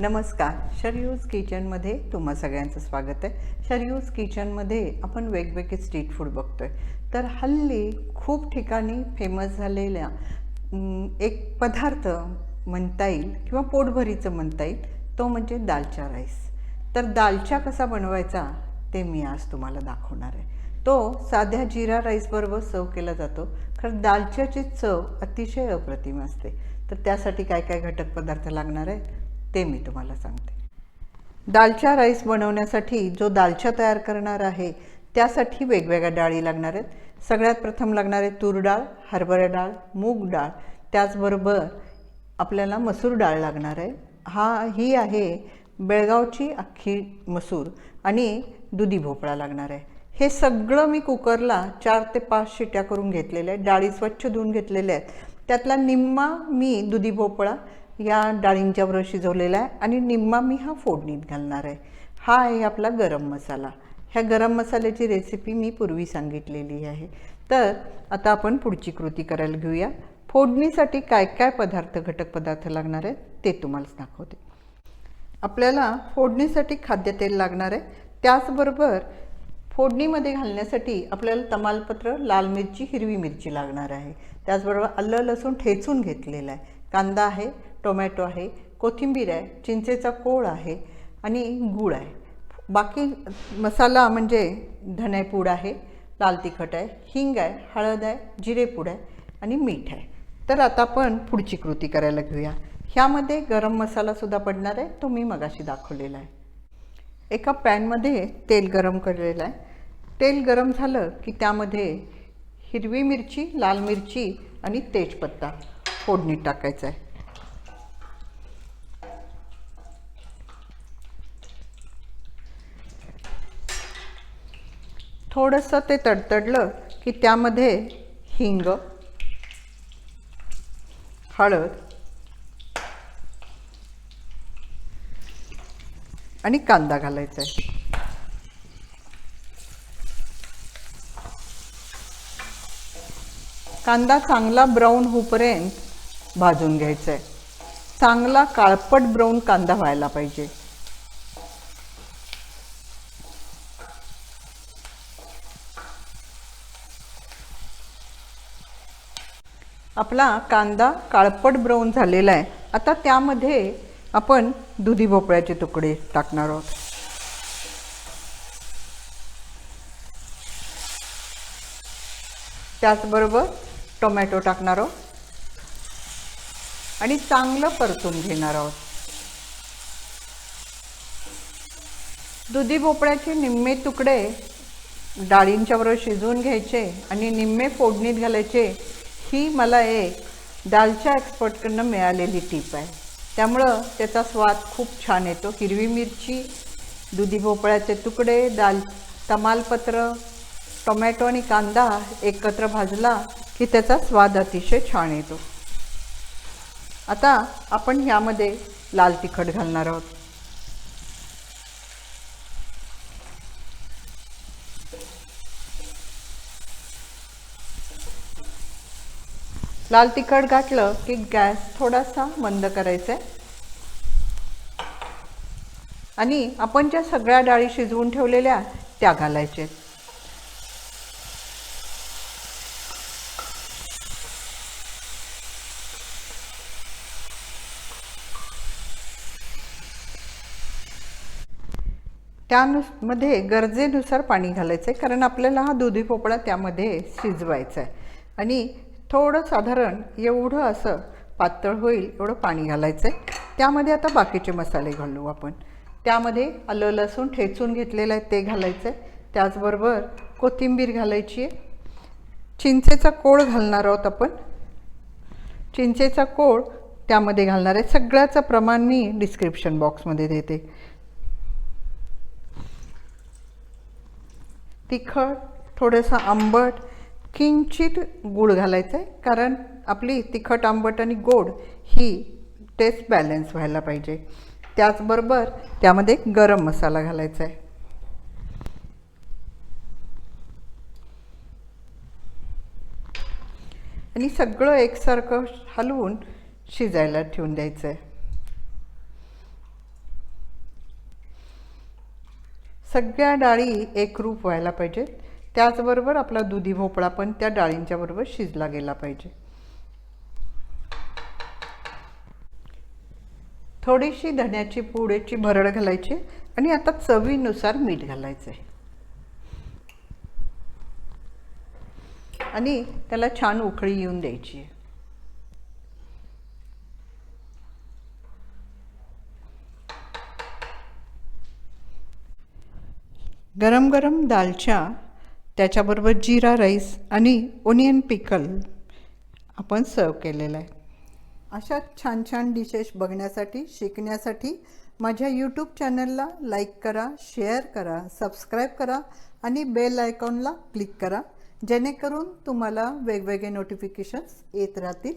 नमस्कार शरयूज किचनमध्ये तुम्हा सगळ्यांचं स्वागत आहे. शरयूज किचनमध्ये आपण वेगवेगळे स्ट्रीट फूड बघतोय. तर हल्ली खूप ठिकाणी फेमस झालेल्या एक पदार्थ म्हणता येईल किंवा पोटभरीचं म्हणता येईल तो म्हणजे दालचा राईस. तर दालचा कसा बनवायचा ते मी आज तुम्हाला दाखवणार आहे. तो साध्या जिरा राईसबरोबर सर्व केला जातो खरं दालच्याची चव अतिशय अप्रतिम असते. तर त्यासाठी काय काय घटक पदार्थ लागणार आहे? ते मी तुम्हाला सांगते. दालचा राईस बनवण्यासाठी जो दालचा तयार करणार आहे त्यासाठी वेगवेगळ्या डाळी लागणार आहेत. सगळ्यात प्रथम लागणार आहे तूर डाळ हरभरा डाळ मूग डाळ. त्याचबरोबर आपल्याला मसूर डाळ लागणार आहे. हा ही आहे बेळगावची अख्खी मसूर आणि दुधी भोपळा लागणार आहे. हे सगळं मी कुकरला चार ते पाच शिट्या करून घेतलेल्या आहेत. डाळी स्वच्छ धुवून घेतलेल्या आहेत. त्यातला निम्मा मी दुधी भोपळा या डाळींच्याबरोबर शिजवलेला आहे आणि निम्मा मी हा फोडणीत घालणार आहे. हा आहे आपला गरम मसाला. ह्या गरम मसाल्याची रेसिपी मी पूर्वी सांगितलेली आहे. तर आता आपण पुढची कृती करायला घेऊया. फोडणीसाठी काय काय पदार्थ घटक पदार्थ लागणार आहेत ते तुम्हालाच दाखवते. आपल्याला फोडणीसाठी खाद्यतेल लागणार आहे. त्याचबरोबर फोडणीमध्ये घालण्यासाठी आपल्याला तमालपत्र लाल मिरची हिरवी मिरची लागणार आहे. त्याचबरोबर आलं लसूण ठेचून घेतलेलं आहे. कांदा आहे टोमॅटो आहे कोथिंबीर आहे चिंचेचा कोळ आहे आणि गूळ आहे. बाकी मसाला म्हणजे धनेपूड आहे लाल तिखट आहे हिंग आहे हळद आहे जिरेपूड आहे आणि मीठ आहे. तर आता आपण पुढची कृती करायला घेऊया. ह्यामध्ये गरम मसालासुद्धा पडणार आहे तो मी मगाशी दाखवलेला आहे. एका पॅनमध्ये तेल गरम केलेलं आहे. तेल गरम झालं की त्यामध्ये हिरवी मिरची लाल मिरची आणि तेजपत्ता फोडणीत टाकायचा आहे. थोडंसं ते तडतडलं की त्यामध्ये हिंग हळद आणि कांदा घालायचा आहे. कांदा चांगला ब्राऊन होईपर्यंत भाजून घ्यायचा आहे. चांगला काळपट ब्राऊन कांदा व्हायला पाहिजे. आपला कांदा काळपट ब्राऊन झालेला आहे. आता त्यामध्ये आपण दुधी भोपळ्याचे तुकडे टाकणार आहोत. त्याचबरोबर टोमॅटो टाकणार आहोत. आणि चांगलं परतून घेणार आहोत. दुधी भोपळ्याचे निम्मे तुकडे डाळींच्या बरोबर शिजवून घ्यायचे आणि निम्मे फोडणीत घालायचे ही मला एक दालच्या एक्सपर्टकडनं मिळालेली टीप आहे. त्यामुळं त्याचा स्वाद खूप छान येतो. हिरवी मिरची दुधी भोपळ्याचे तुकडे दाल तमालपत्र टोमॅटो आणि कांदा एकत्र भाजला की त्याचा स्वाद अतिशय छान येतो. आता आपण ह्यामध्ये लाल तिखट घालणार आहोत. लाल तिखट घातलं की गॅस थोडासा मंद करायचा आहे. आणि आपण ज्या सगळ्या डाळी शिजवून ठेवलेल्या त्या घालायच्या त्यानुमध्ये गरजेनुसार पाणी घालायचं आहे कारण आपल्याला हा दुधी पोपळा त्यामध्ये शिजवायचा आहे आणि थोडं साधारण एवढं असं पातळ होईल एवढं पाणी घालायचं आहे त्यामध्ये आता बाकीचे मसाले घालू आपण. त्यामध्ये आलं लसूण ठेचून घेतलेलं आहे ते घालायचं आहे त्याचबरोबर कोथिंबीर घालायची आहे. चिंचेचा कोळ घालणार आहोत आपण. चिंचेचा कोळ त्यामध्ये घालणार आहे. सगळ्याचं प्रमाण मी डिस्क्रिप्शन बॉक्समध्ये देते. तिखट थोडंसं आंबट किंचित गूळ घालायचं आहे कारण आपली तिखट आंबट आणि गोड ही टेस्ट बॅलन्स व्हायला पाहिजे. त्याचबरोबर त्यामध्ये गरम मसाला घालायचा आहे आणि सगळं एकसारखं हलवून शिजायला ठेवून द्यायचं आहे सगळ्या डाळी एकरूप व्हायला पाहिजेत. त्याचबरोबर आपला दुधी भोपळा पण त्या डाळींच्या बरोबर शिजला गेला पाहिजे. थोडीशी धण्याची पुडेची भरड घालायची आणि आता चवीनुसार मीठ घालायचं आहे आणि त्याला छान उकळी येऊन द्यायची आहे. गरम गरम दालच्या त्याच्याबरोबर जिरा राईस आणि ओनियन पिकल आपण सर्व केलेलं आहे. अशा छान छान डिशेस बघण्यासाठी शिकण्यासाठी माझ्या यूट्यूब चॅनलला लाईक करा शेअर करा सबस्क्राईब करा आणि बेल आयकॉनला क्लिक करा जेणेकरून तुम्हाला वेगवेगळे नोटिफिकेशन्स येत राहतील.